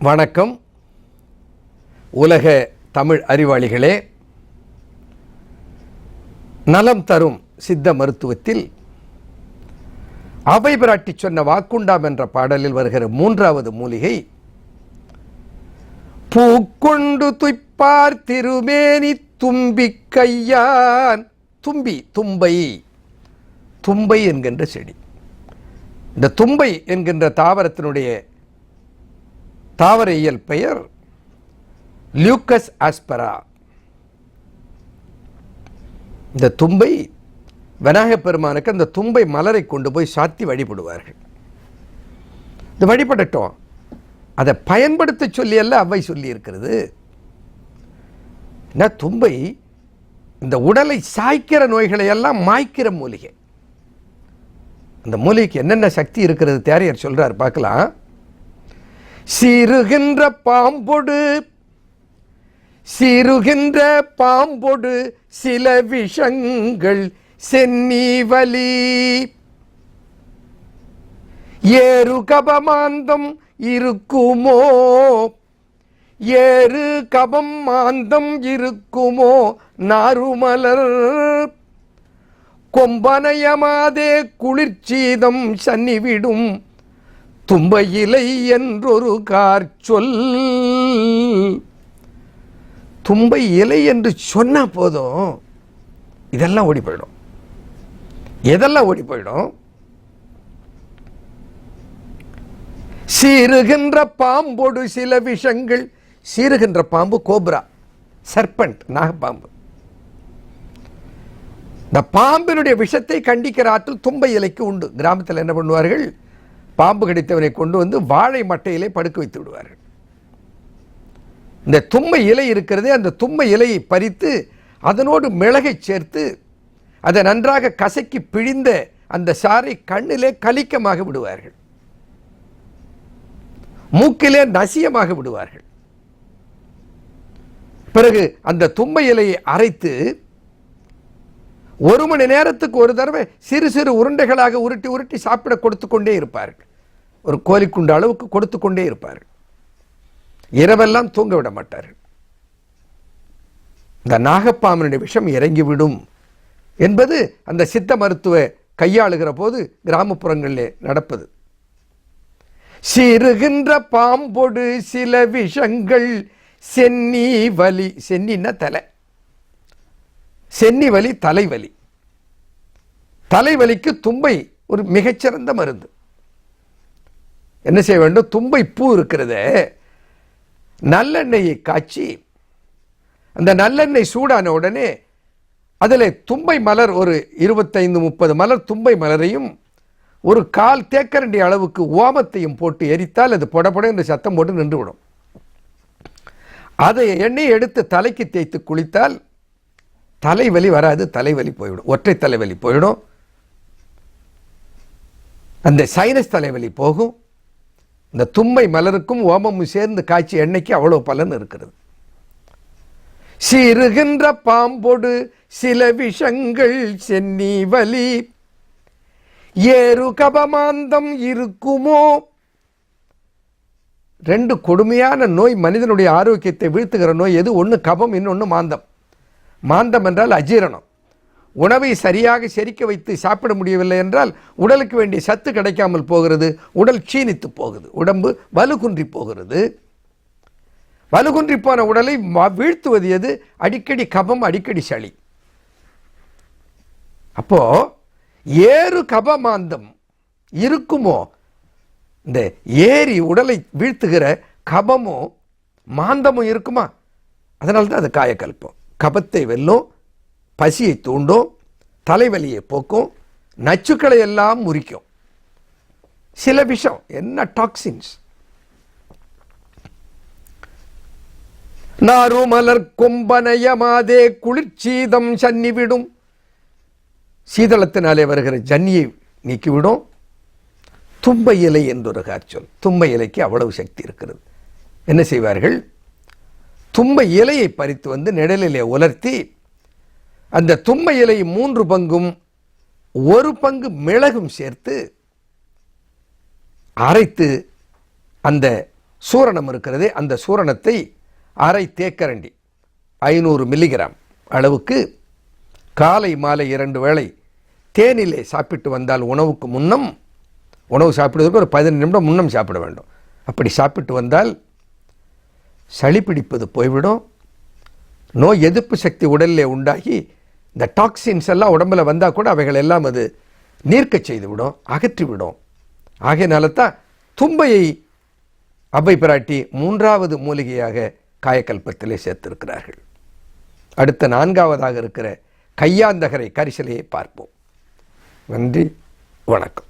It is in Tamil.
வணக்கம். உலக தமிழ் அறிவாளிகளே நலம் தரும் சித்த மருத்துவத்தில் அவை பிராட்டி சொன்ன வாக்குண்டாம் என்ற பாடலில் வருகிற மூன்றாவது மூலிகை பூக்கொண்டு துய்ப்பார் திருமேனி தும்பி கையான். தும்பி தும்பை தும்பை என்கின்ற செடி. இந்த தும்பை என்கின்ற தாவரத்தினுடைய தாவர இயல் பெயர் லியூக்கஸ் ஆஸ்பரா இந்த தும்பை விநாயகப் பெருமானுக்கு அந்த தும்பை மலரை கொண்டு போய் சாத்தி வழிபடுவார்கள். இது வழிபடட்டும். அதை பயன்படுத்த சொல்லி அல்ல அவ்வை சொல்லி இருக்கிறது. என்ன தும்பை இந்த உடலை சாய்க்கிற நோய்களை எல்லாம் மாய்க்கிற மூலிகை. அந்த மூலிகைக்கு என்னென்ன சக்தி இருக்கிறது தேரையர் சொல்றார் பார்க்கலாம். சீருகின்ற பாம்பொடு சீருகின்ற பாம்பொடு சில விஷங்கள் சென்னி வலி. ஏறு கபமாந்தம் இருக்குமோ? ஏறு கபம் மாந்தம் இருக்குமோ? நாருமலர் கொம்பனயமாதே குளிர்ச்சீதம் சன்னிவிடும் தும்ப இலை என்றொரு கார் சொல் தும்பை இலை என்று சொன்னால் போதும் இதெல்லாம் ஓடி போயிடும். எதெல்லாம் ஓடி போயிடும்? சீருகின்ற பாம்போடு சில விஷங்கள். சீருகின்ற பாம்பு கோப்ரா சர்பண்ட் நாகப்பாம்பு. இந்த பாம்பினுடைய விஷத்தை கண்டிக்கிற ஆற்றல் தும்பை இலைக்கு உண்டு. கிராமத்தில் என்ன பண்ணுவார்கள்? பாம்பு கடித்தவனை கொண்டு வந்து வாழை மட்டையிலே படுக்க வைத்து விடுவார்கள். இந்த தும்மை இலை இருக்கிறதே அந்த தும்மை இலையை பறித்து அதனோடு மிளகை சேர்த்து அதை நன்றாக கசக்கி பிழிந்த அந்த சாறை கண்ணிலே கலிக்கமாக விடுவார்கள். மூக்கிலே நசியமாக விடுவார்கள். பிறகு அந்த தும்பை இலையை அரைத்து ஒரு மணி நேரத்துக்கு ஒரு தடவை சிறு சிறு உருண்டைகளாக உருட்டி உருட்டி சாப்பிட கொடுத்து கொண்டே இருப்பார்கள். ஒரு கோலிக்குண்ட அளவுக்கு கொடுத்து கொண்டே இருப்பார்கள். இரவெல்லாம் தூங்க விட மாட்டார்கள். இந்த நாகப்பாமனுடைய விஷம் இறங்கிவிடும் என்பது அந்த சித்த மருத்துவ கையாளுகிற போது கிராமப்புறங்களிலே நடப்பது. சிறுகின்ற பாம்பொடு சில விஷங்கள் சென்னி வலி சென்னின்னா தலை. சென்னி வலி தலைவலி. தலைவலிக்கு தும்பை ஒரு மிகச்சிறந்த மருந்து. என்ன செய்ய வேண்டும்? தும்பை பூ இருக்கிறது. நல்லெண்ணெயை காய்ச்சி அந்த நல்லெண்ணெய் சூடான உடனே அதில் தும்பை மலர் ஒரு இருபத்தைந்து முப்பது மலர் தும்பை மலரையும் ஒரு கால் தேக்கரண்டி அளவுக்கு ஓமத்தையும் போட்டு எரித்தால் அது புடப்பட என்று சத்தம் போட்டு நின்றுவிடும். அதை எண்ணெயை எடுத்து தலைக்கு தேய்த்து குளித்தால் தலைவலி வராது தலைவலி போய்விடும். ஒற்றை தலைவலி போயிடும். அந்த சைனஸ் தலைவலி போகும். இந்த தும்பை மலருக்கும் ஓமமும் சேர்ந்து காய்ச்சி எண்ணெய்க்கு அவ்வளோ பலன் இருக்கிறது. சீருகின்ற பாம்பொடு சில விஷங்கள் சென்னி வலி. ஏறு கபமாந்தம் இருக்குமோ? ரெண்டு கொடுமையான நோய் மனிதனுடைய ஆரோக்கியத்தை வீழ்த்துகிற நோய் எது? ஒன்று கபம் இன்னொன்று மாந்தம். மாந்தம் என்றால் அஜீரணம். உணவை சரியாக செரிக்க வைத்து சாப்பிட முடியவில்லை என்றால் உடலுக்கு வேண்டிய சத்து கிடைக்காமல் போகிறது. உடல் சீனித்து போகுது. உடம்பு வலுகுன்றி போகிறது. வலுகுன்றி போன உடலை ம- வீழ்த்துவது எது? அடிக்கடி கபம் அடிக்கடி சளி. அப்போ ஏறு கபமாந்தம் இருக்குமோ? இந்த ஏரி உடலை வீழ்த்துகிற கபமும் மாந்தமும் இருக்குமா? அதனால்தான் அது காயக்கல்பம். கபத்தை வெல்லும் பசியை தூண்டும் தலைவலியை போக்கும் நச்சுக்களை எல்லாம் முறிக்கும். சில விஷம் என்ன டாக்ஸின்ஸ் நாருமலர் கொம்பனயமாதே குளிர்ச்சீதம் சன்னிவிடும். சீதளத்தினாலே வருகிற ஜன்னியை நீக்கிவிடும். தும்பை இலை என்றொரு காய்ச்சொல் தும்பை இலைக்கு அவ்வளவு சக்தி இருக்கிறது. என்ன செய்வார்கள்? தும்பை இலையை பறித்து வந்து நிழலிலே உலர்த்தி அந்த தும்பை இலை மூன்று பங்கும் ஒரு பங்கு மிளகும் சேர்த்து அரைத்து அந்த சூரணம் இருக்கிறதே அந்த சூரணத்தை அரை தேக்கரண்டி ஐநூறு மில்லிகிராம் அளவுக்கு காலை மாலை இரண்டு வேளை தேனிலே சாப்பிட்டு வந்தால் உணவுக்கு முன்னம் உணவு சாப்பிடுவதற்கு ஒரு பதினஞ்சு நிமிடம் முன்னம் சாப்பிட வேண்டும். அப்படி சாப்பிட்டு வந்தால் சளி பிடிப்பது போய்விடும். நோய் எதிர்ப்பு சக்தி உடலில் உண்டாகி இந்த டாக்ஸின்ஸ் எல்லாம் உடம்புல வந்தால் கூட அவைகள் எல்லாம் அது நீர்க்கச் செய்து விடும் அகற்றி விடும். ஆகையினால தான் தும்பையை அபை பிராட்டி மூன்றாவது மூலிகையாக காயக்கல்பத்திலே சேர்த்திருக்கிறார்கள். அடுத்த நான்காவதாக இருக்கிற கையாந்தகரை கரிசலையை பார்ப்போம். நன்றி வணக்கம்.